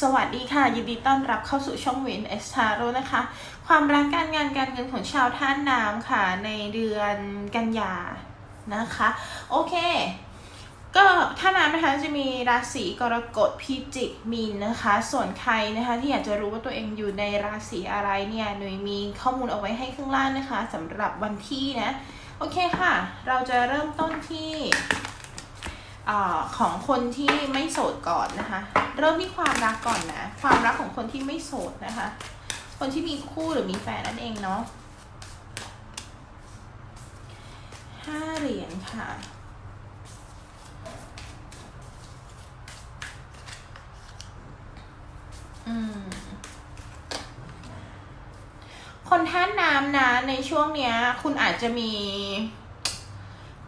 สวัสดีค่ะ ยินดีต้อนรับเข้าสู่ช่องวินเอสทาโรนะคะ ความรักการงานการเงินของชาวท่านน้ำค่ะ ในเดือนกันยานะคะ โอเค ก็ท่าน้ำนะคะจะมีราศีกรกฎพิจิกมีนนะคะ ส่วนใครนะคะที่อยากจะรู้ว่าตัวเองอยู่ในราศีอะไรเนี่ยหนุ่ยมีข้อมูลเอาไว้ให้ข้างล่างนะคะสำหรับวันที่นะ โอเคค่ะ เราจะเริ่มต้นที่ อของคนที่ไม่โสดก่อนนะคะ เริ่มที่ความรักก่อนนะ ความรักของคนที่ไม่โสดนะคะ คนที่มีคู่หรือมีแฟนนั่นเองเนาะห้าเหรียญค่ะ อืม คนท่าน้ำนะในช่วงเนี้ย คุณอาจจะมี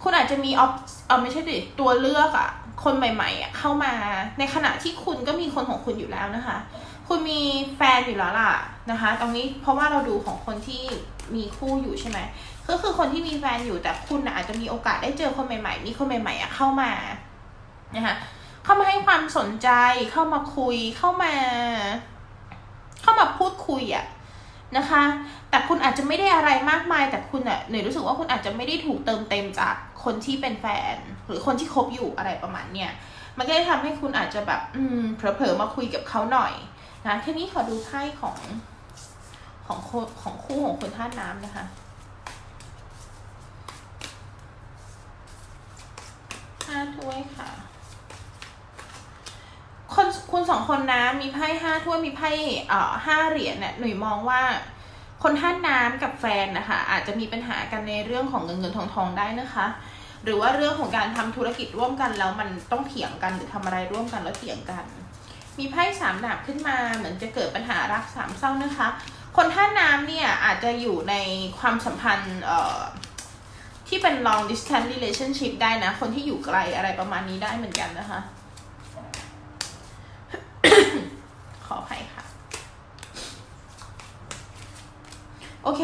คุณอาจจะมีออฟเออไม่ใช่ดิตัวเลือกอะคนใหม่ๆอะเข้ามา ในขณะที่คุณก็มีคนของคุณอยู่แล้วนะคะ คุณมีแฟนอยู่แล้วล่ะนะคะ ตรงนี้เพราะว่าเราดูของคนที่มีคู่อยู่ใช่ไหมก็คือคนที่มีแฟนอยู่แต่คุณอาจจะมีโอกาสได้เจอคนใหม่ ๆ มีคนใหม่ๆอะเข้ามานะคะเข้ามาให้ความสนใจเข้ามาคุยเข้ามา เข้ามาพูดคุยอะ นะคะ แต่คุณอาจจะไม่ได้อะไรมากมาย แต่คุณอะหนูรู้สึกว่าคุณอาจจะไม่ได้ถูกเติมเต็มจากคนที่เป็นแฟน หรือคนที่คบอยู่อะไรประมาณเนี้ยมันก็เลยทำให้คุณอาจจะแบบ อืมเผลอๆมาคุยกับเขาหน่อยนะทีนี้ขอดูไพ่ของของคนของคู่ของคนท่าน้ำนะคะห้าถ้วยค่ะ คุณสองคนนะมีไพ่ห้าถ้วยมีไพ่เอ่อห้าเหรียญเนี่ยหนุ่ยมองว่าคนท่านน้ำกับแฟนนะคะอาจจะมีปัญหากันในเรื่องของเงินเงินทองทองได้นะคะ หรือว่าเรื่องของการทำธุรกิจร่วมกันแล้วมันต้องเถียงกันหรือทำอะไรร่วมกันแล้วเถียงกัน มีไพ่สามดาบขึ้นมาเหมือนจะเกิดปัญหารักสามเศร้านะคะ คนท่าน้ำเนี่ยอาจจะอยู่ในความสัมพันธ์เอ่อที่เป็น long distance relationship ได้นะ คนที่อยู่ไกลอะไรประมาณนี้ได้เหมือนกันนะคะ ขออภัยค่ะ โอ เค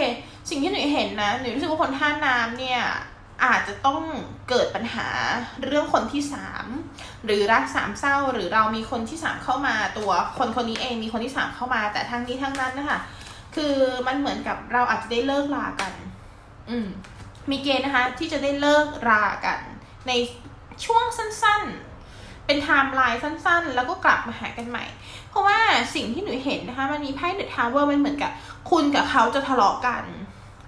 สิ่งที่หนูเห็นนะหนูรู้สึกว่าคนท่าน้ำเนี่ยอาจจะต้องเกิดปัญหาเรื่องคนที่สามหรือรักสามเศร้าหรือเรามีคนที่สามเข้ามาตัวคนคนนี้เองมีคนที่สามเข้ามา แต่ทั้งนี้ทั้งนั้นนะคะคือมันเหมือนกับเราอาจจะได้เลิกลากัน อืมมีเกณฑ์นะคะที่จะได้เลิกรากัน ในช่วงสั้นๆ เป็นไทม์ไลน์สั้นๆ แล้วก็กลับมาหากันใหม่ เพราะว่าสิ่งที่หนูเห็นนะคะ มันมีไพ่เดอะทาวเวอร์มันเหมือนกับ คุณกับเขาจะทะเลาะกัน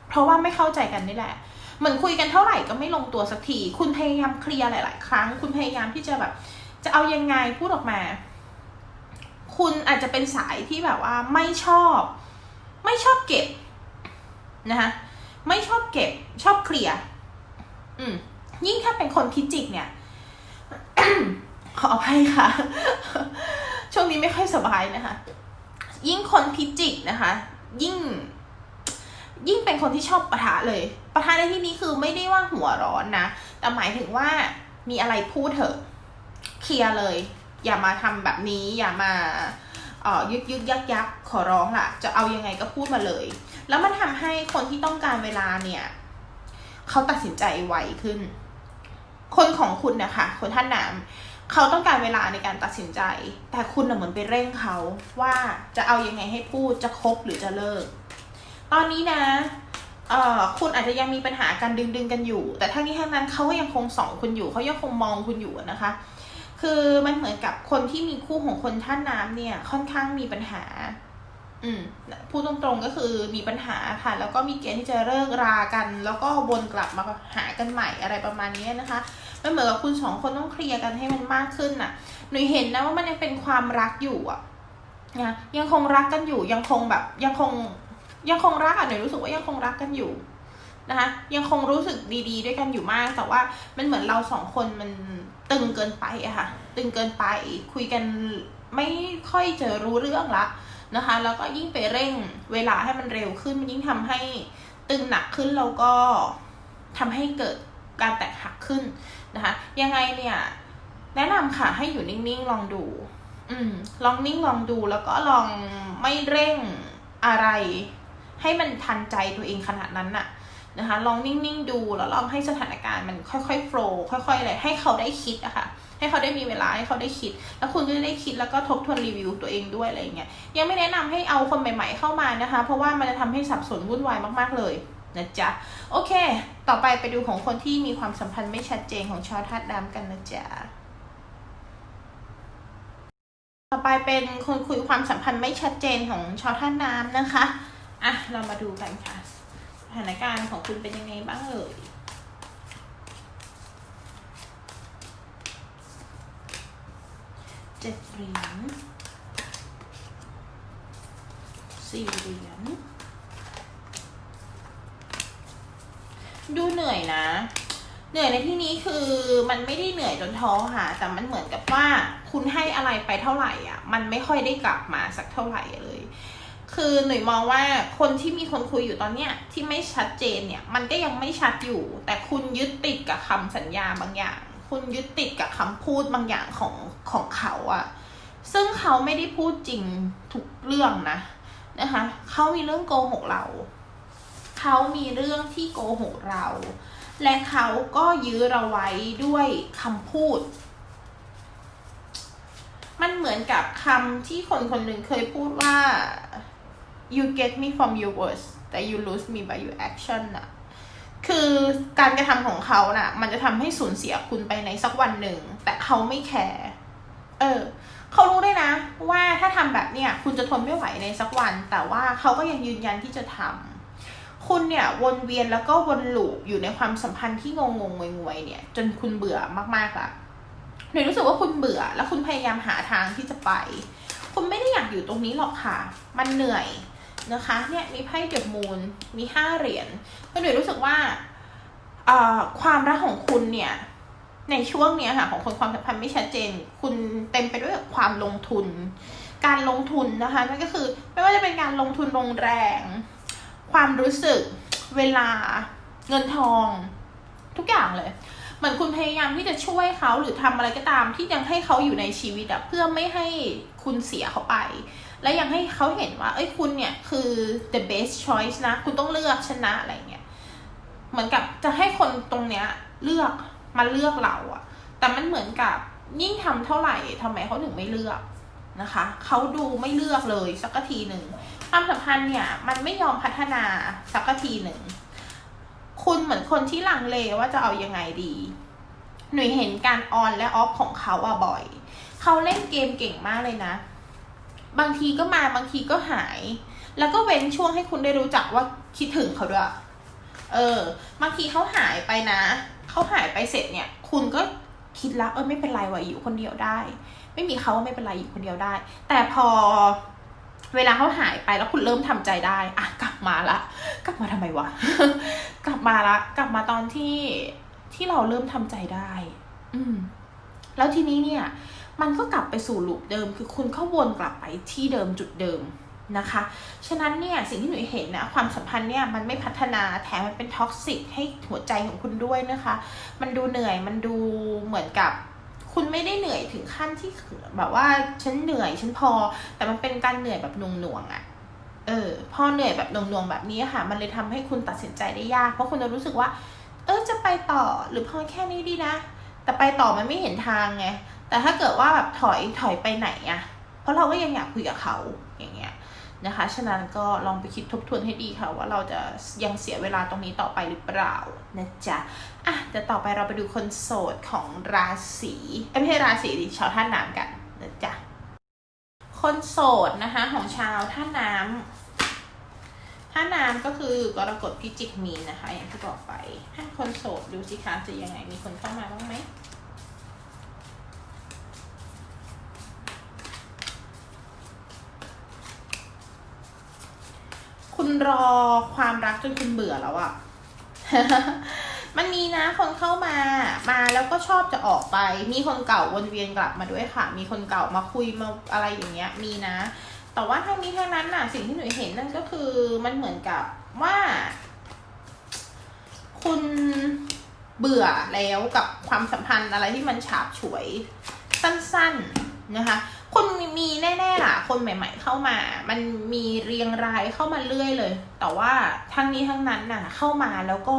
เพราะว่าไม่เข้าใจกันนี่แหละเหมือนคุยกันเท่าไหร่ก็ไม่ลงตัวสักที คุณพยายามเคลียร์หลาย ๆ ครั้ง คุณพยายามที่จะแบบ จะเอายังไงพูดออกมา คุณอาจจะเป็นสายที่แบบว่าไม่ชอบ ไม่ชอบเก็บนะคะไม่ชอบเก็บ ชอบเคลียร์อืมยิ่งถ้าเป็นคนพิจิกเนี่ย ขออภัยค่ะ ช่วงนี้ไม่ค่อยสบายนะคะ ยิ่งคนพิจิกนะคะ ยิ่ง ยิ่งเป็นคนที่ชอบปะทะเลยปะทะในที่นี้คือไม่ได้ว่าหัวร้อนนะ แต่หมายถึงว่ามีอะไรพูดเถอะ เคลียร์เลย อย่ามาทำแบบนี้ อย่ามาเอ่อยึกยึกยักยักขอร้องล่ะ จะเอายังไงก็พูดมาเลย แล้วมันทำให้คนที่ต้องการเวลาเนี่ยเขาตัดสินใจไวขึ้น คนของคุณนะคะ คนท่านน้ำ เขาต้องการเวลาในการตัดสินใจ แต่คุณน่ะเหมือนไปเร่งเขาว่าจะเอายังไงให้พูดจะคบหรือจะเลิก ตอนนี้นะเอ่อคุณอาจจะยังมีปัญหาการดึงดึงกันอยู่ แต่ทั้งนี้ทั้งนั้นเขาก็ยังคงส่องคุณอยู่เขายังคงมองคุณอยู่นะคะ คือมันเหมือนกับคนที่มีคู่ของคนท่านน้ำเนี่ย ค่อนข้างมีปัญหา อืมพูดตรงๆก็คือมีปัญหาค่ะ แล้วก็มีเกณฑ์ที่จะเลิกรากัน แล้วก็วนกลับมาหากันใหม่อะไรประมาณนี้นะคะ มันเหมือนกับคุณสองคนต้องเคลียร์กันให้มันมากขึ้นน่ะ หนูเห็นนะว่ามันยังเป็นความรักอยู่อะนะยังคงรักกันอยู่ยังคงแบบ ยังคงยังคงรักอะหนูรู้สึกว่ายังคงรักกันอยู่นะคะยังคงรู้สึกดีๆ ด้วยกันอยู่มาก แต่ว่ามันเหมือนเราสองคนมันตึงเกินไปอะค่ะ ตึงเกินไปคุยกันไม่ค่อยจะรู้เรื่องละนะคะ แล้วก็ยิ่งไปเร่งเวลาให้มันเร็วขึ้นมันยิ่งทำให้ตึงหนักขึ้นแล้วก็ทำให้เกิด การแตกหักขึ้นนะคะ ยังไงเนี่ย แนะนำค่ะให้อยู่นิ่งๆลองดู อืม ลองนิ่งลองดูแล้วก็ลองไม่เร่งอะไร ให้มันทันใจตัวเองขนาดนั้นน่ะนะคะ ลองนิ่งๆดูแล้วลองให้สถานการณ์มันค่อยๆโฟล์ค่อยๆอะไรให้เขาได้คิดอะค่ะให้เขาได้มีเวลาให้เขาได้คิด แล้วคุณก็จะได้คิดแล้วก็ทบทวนรีวิวตัวเองด้วยอะไรเงี้ยยังไม่แนะนำให้เอาคนใหม่ ๆเข้ามานะคะ เพราะว่ามันจะทำให้สับสนวุ่นวายมากๆเลย นะจ๊ะ โอเค ต่อไปไปดูของคนที่มีความสัมพันธ์ไม่ชัดเจนของชาวธาตุน้ำกันนะจ๊ะต่อไปเป็นคนคุยความสัมพันธ์ไม่ชัดเจนของชาวท่าน้ำนะคะ อะ เรามาดูกันค่ะ สถานการณ์ของคุณเป็นยังไงบ้างเอ่ย เจ็ดเหรียญสี่เหรียญ ดูเหนื่อยนะ เหนื่อยในที่นี้คือมันไม่ได้เหนื่อยจนท้อค่ะ แต่มันเหมือนกับว่าคุณให้อะไรไปเท่าไหร่อะ มันไม่ค่อยได้กลับมาสักเท่าไหร่เลย คือหนุ่ยมองว่าคนที่มีคนคุยอยู่ตอนเนี้ยที่ไม่ชัดเจนเนี่ย มันก็ยังไม่ชัดอยู่ แต่คุณยึดติดกับคำสัญญาบางอย่าง คุณยึดติดกับคำพูดบางอย่างของของเขาอะซึ่งเขาไม่ได้พูดจริงทุกเรื่องนะนะคะ เขามีเรื่องโกหกเรา เขามีเรื่องที่โกหกเรา และเขาก็ยื้อเราไว้ด้วยคำพูด มันเหมือนกับคำที่คนคนหนึ่งเคยพูดว่า you get me from your words แต่ you lose me by your action น่ะ คือการกระทำของเขาน่ะ มันจะทำให้สูญเสียคุณไปในสักวันหนึ่ง แต่เขาไม่แคร์ เออ เขารู้ได้นะ ว่าถ้าทำแบบเนี้ยคุณจะทนไม่ไหวในสักวัน แต่ว่าเขาก็ยังยืนยันที่จะทำ คุณเนี่ยวนเวียนแล้วก็วนลูปอยู่ในความสัมพันธ์ที่งงงงงวยๆเนี่ย จนคุณเบื่อมากๆละหนูรู้สึกว่าคุณเบื่อ แล้วคุณพยายามหาทางที่จะไป คุณไม่ได้อยากอยู่ตรงนี้หรอกค่ะ มันเหนื่อยนะคะ เนี่ยมีไพ่เดือะมูนมีห้าเหรียญก็หนูรู้สึกว่าความรักของคุณเนี่ยในช่วงเนี้ยค่ะของคนความสัมพันธ์ไม่ชัดเจน คุณเต็มไปด้วยความลงทุน การลงทุนนะคะนั่นก็คือไม่ว่าจะเป็นการลงทุนลงแรง ความรู้สึกเวลาเงินทอง ทุกอย่างเลยเหมือนคุณพยายามที่จะช่วยเขาหรือทำอะไรก็ตามที่ยังให้เขาอยู่ในชีวิตอะเพื่อไม่ให้คุณเสียเขาไป และยังให้เขาเห็นว่า เอ้ยคุณเนี่ยคือ the best choice นะ คุณต้องเลือกชนะอะไรเงี้ยเหมือนกับจะให้คนตรงเนี้ยเลือกมาเลือกเราอะแต่มันเหมือนกับยิ่งทำเท่าไหร่ทำไมเขาถึงไม่เลือกนะคะเขาดูไม่เลือกเลยสักทีหนึ่ง ความสัมพันธ์เนี่ยมันไม่ยอมพัฒนาสักทีหนึ่ง คุณเหมือนคนที่ลังเลว่าจะเอายังไงดี หนุ่ยเห็นการออนและออฟของเขาอะบ่อย เขาเล่นเกมเก่งมากเลยนะ บางทีก็มาบางทีก็หาย แล้วก็เว้นช่วงให้คุณได้รู้จักว่าคิดถึงเขาด้วย เออ บางทีเขาหายไปนะ เขาหายไปเสร็จเนี่ย คุณก็คิดแล้วเออไม่เป็นไรว่ะอยู่คนเดียวได้ ไม่มีเขาไม่เป็นไรอยู่คนเดียวได้ แต่พอ เวลาเขาหายไปแล้วคุณเริ่มทำใจได้อะกลับมาละ กลับมาทำไมวะ กลับมาละ กลับมาตอนที่ที่เราเริ่มทำใจได้ อืม แล้วทีนี้เนี่ย มันก็กลับไปสู่ลูปเดิม คือคุณก็วนกลับไปที่เดิมจุดเดิมนะคะ ฉะนั้นเนี่ยสิ่งที่หนูเห็นนะความสัมพันธ์เนี่ยมันไม่พัฒนาแถมมันเป็นท็อกซิกให้หัวใจของคุณด้วยนะคะ มันดูเหนื่อยมันดูเหมือนกับ คุณไม่ได้เหนื่อยถึงขั้นที่แบบว่าฉันเหนื่อยฉันพอ แต่มันเป็นการเหนื่อยแบบหน่วงๆอะ่ะเออพอเหนื่อยแบบหน่วงๆแบบนี้ค่ะ มันเลยทำให้คุณตัดสินใจได้ยาก เพราะคุณจะรู้สึกว่า เออจะไปต่อหรือพอแค่นี้ดีนะ แต่ไปต่อมันไม่เห็นทางไงแต่ถ้าเกิดว่าแบบถอยถอยไปไหนอะเพราะเราก็ยังอยากคุยกับเขา นะคะ ฉะนั้นก็ลองไปคิดทบทวนให้ดีค่ะ ว่าเราจะยังเสียเวลาตรงนี้ต่อไปหรือเปล่านะจ๊ะอะเดี๋ยวต่อไปเราไปดูคนโสดของราศีเอ้ยไม่ใช่ราศีดิชาวท่านน้ำกันนะจ๊ะคนโสดนะคะของชาวท่าน้ำท่าน้ำก็คือกรกฎพิจิกมีนนะคะ อย่างที่บอกไปให้คนโสดดูสิคะจะยังไงมีคนเข้ามาบ้างไหม คุณรอความรักจนคุณเบื่อแล้วอะมันมีนะคนเข้ามา มาแล้วก็ชอบจะออกไป มีคนเก่าวนเวียนกลับมาด้วยค่ะ มีคนเก่ามาคุยมาอะไรอย่างเงี้ย มีนะ แต่ว่าทั้งนี้ทั้งนั้นน่ะ สิ่งที่หนูเห็นนั่นก็คือมันเหมือนกับว่า คุณเบื่อแล้วกับความสัมพันธ์อะไรที่มันฉาบฉวย สั้น ๆ นะคะคุณมีแน่ๆล่ะ คนใหม่ ๆ เข้ามา มันมีเรียงรายเข้ามาเรื่อยเลย แต่ว่าทั้งนี้ทั้งนั้นน่ะ เข้ามาแล้วก็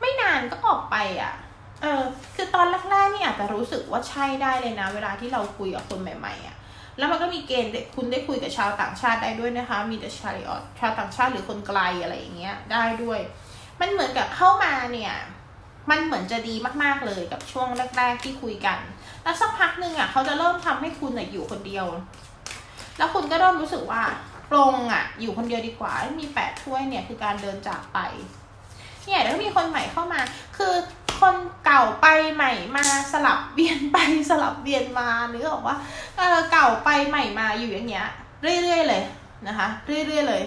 ไม่นานก็ออกไปอะ เออ คือตอนแรกๆนี่อาจจะรู้สึกว่าใช่ได้เลยนะ เวลาที่เราคุยกับคนใหม่ๆอะ แล้วมันก็มีเกณฑ์คุณได้คุยกับชาวต่างชาติได้ด้วยนะคะ มีแต่ชาลิออชาวต่างชาติหรือคนไกลอะไรอย่างเงี้ยได้ด้วย มันเหมือนกับเข้ามาเนี่ย มันเหมือนจะดีมากๆเลยกับช่วงแรก ๆ ที่คุยกัน แล้วสักพักหนึ่งอะเขาจะเริ่มทำให้คุณอะอยู่คนเดียว แล้วคุณก็เริ่มรู้สึกว่าปรงอะ อยู่คนเดียวดีกว่า มีแปดถ้วยเนี่ยคือการเดินจากไป เนี่ยแล้วมีคนใหม่เข้ามา คือคนเก่าไปใหม่มาสลับเวียนไปสลับเวียนมานึกออกว่าเออเก่าไปใหม่มาอยู่อย่างเงี้ย เรื่อยๆเลยนะคะ เรื่อยๆเลย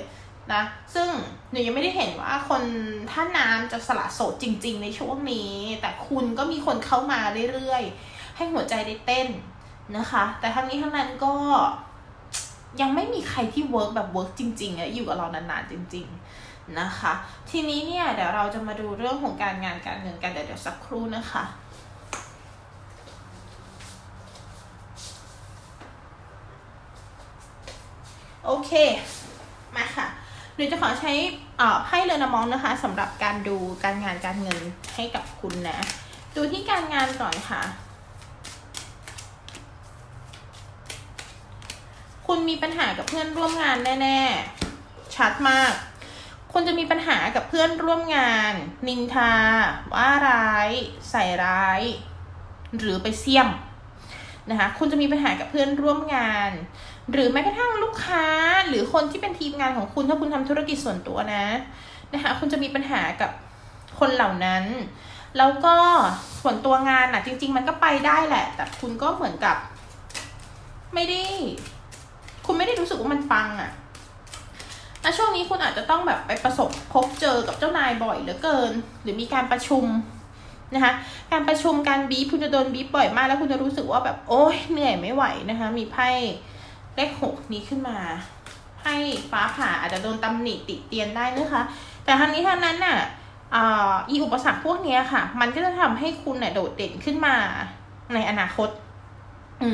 นะซึ่งหนูยังไม่ได้เห็นว่าคนท่าน้ำจะสละโสดจริง ๆ ในช่วงนี้ แต่คุณก็มีคนเข้ามาเรื่อยๆ ให้หัวใจได้เต้นนะคะ แต่ทั้งนี้ทั้งนั้นก็ยังไม่มีใครที่เวิร์กแบบเวิร์กจริงๆอะอยู่กับเรานานๆจริง ๆนะคะ ทีนี้เนี่ยเดี๋ยวเราจะมาดูเรื่องของการงานการเงินกันเดี๋ยวเดี๋ยวสักครู่นะคะโอเค ค่ะหนูจะขอใช้ไพ่เรือนมองนะคะสำหรับการดูการงานการเงินให้กับคุณนะ ดูที่การงานก่อนค่ะ คุณมีปัญหากับเพื่อนร่วมงานแน่ ๆ ชัดมาก คุณจะมีปัญหากับเพื่อนร่วมงาน นินทา ว่าร้าย ใส่ร้าย หรือไปเสี่ยมนะคะ คุณจะมีปัญหากับเพื่อนร่วมงาน หรือแม้กระทั่งลูกค้าหรือคนที่เป็นทีมงานของคุณถ้าคุณทำธุรกิจส่วนตัวนะนะคะคุณจะมีปัญหากับคนเหล่านั้น แล้วก็ส่วนตัวงานอะจริง ๆ มันก็ไปได้แหละ แต่คุณก็เหมือนกับ ไม่ได้ คุณไม่ได้รู้สึกว่ามันปังอะ่ะแลช่วงนี้คุณอาจจะต้องแบบไปประสบพบเจอกับเจ้านายบ่อยเหลือเกิน หรือมีการประชุมนะคะการประชุมการบีบคุณจะโดนบีบบ่อยมาก แล้วคุณจะรู้สึกว่าแบบโอ๊ยเหนื่อยไม่ไหวนะคะ มีไพ่ เลขหกนี้ขึ้นมาไพ่ฟ้าผ่าอาจจะโดนตำหนิติเตียนได้นะคะ แต่ทางนี้ทางนั้นน่ะอีอุปสรรคพวกนี้ค่ะ มันก็จะทำให้คุณเนี่ยโดดเด่นขึ้นมาในอนาคตอื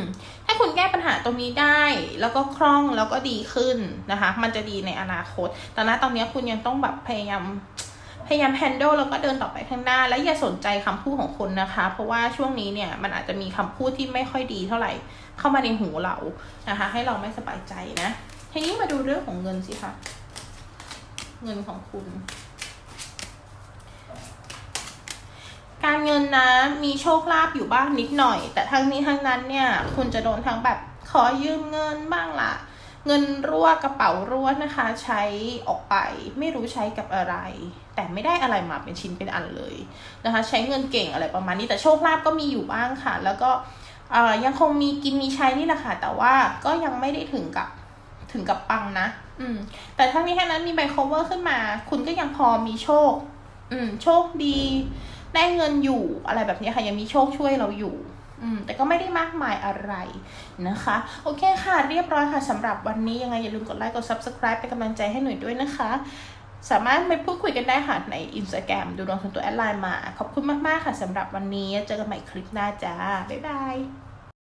ถ้าคุณแก้ปัญหาตรงนี้ได้แล้วก็คล่องแล้วก็ดีขึ้นนะคะ มันจะดีในอนาคต แต่ณตอนนี้คุณยังต้องแบบพยายามพยายาม handle แล้วก็เดินต่อไปข้างหน้า และอย่าสนใจคำพูดของคนนะคะ เพราะว่าช่วงนี้เนี่ยมันอาจจะมีคำพูดที่ไม่ค่อยดีเท่าไหร่ เข้ามาในหูเรานะคะ ให้เราไม่สบายใจนะทีนี้มาดูเรื่องของเงินสิคะเงินของคุณ การเงินนะมีโชคลาภอยู่บ้างนิดหน่อย แต่ทั้งนี้ทั้งนั้นเนี่ย คุณจะโดนทั้งแบบขอยืมเงินบ้างละเงินรั่วกระเป๋ารั่วนะคะ ใช้ออกไปไม่รู้ใช้กับอะไร แต่ไม่ได้อะไรมาเป็นชิ้นเป็นอันเลยนะคะ ใช้เงินเก่งอะไรประมาณนี้แต่โชคลาภก็มีอยู่บ้างค่ะ แล้วก็ ยังคงมีกินมีใช้นี่แหละค่ะ แต่ว่าก็ยังไม่ได้ถึงกับถึงกับปังนะ อืม แต่ทั้งนี้ทั้งนั้นมีใบ cover ขึ้นมา คุณก็ยังพอมีโชค อืม โชคดี ได้เงินอยู่อะไรแบบนี้ค่ะ ยังมีโชคช่วยเราอยู่ อืม แต่ก็ไม่ได้มากมายอะไรนะคะ โอเคค่ะ เรียบร้อยค่ะสำหรับวันนี้ยังไงอย่าลืมกดไลค์ กด subscribe เป็นกำลังใจให้หน่อยด้วยนะคะ สามารถไปพูดคุยกันได้ค่ะใน Instagram ดูดวงส่วนตัวแอดไลน์มา ขอบคุณมาก ๆ ค่ะสำหรับวันนี้ เจอกันใหม่คลิปหน้าจ้า บ๊ายบาย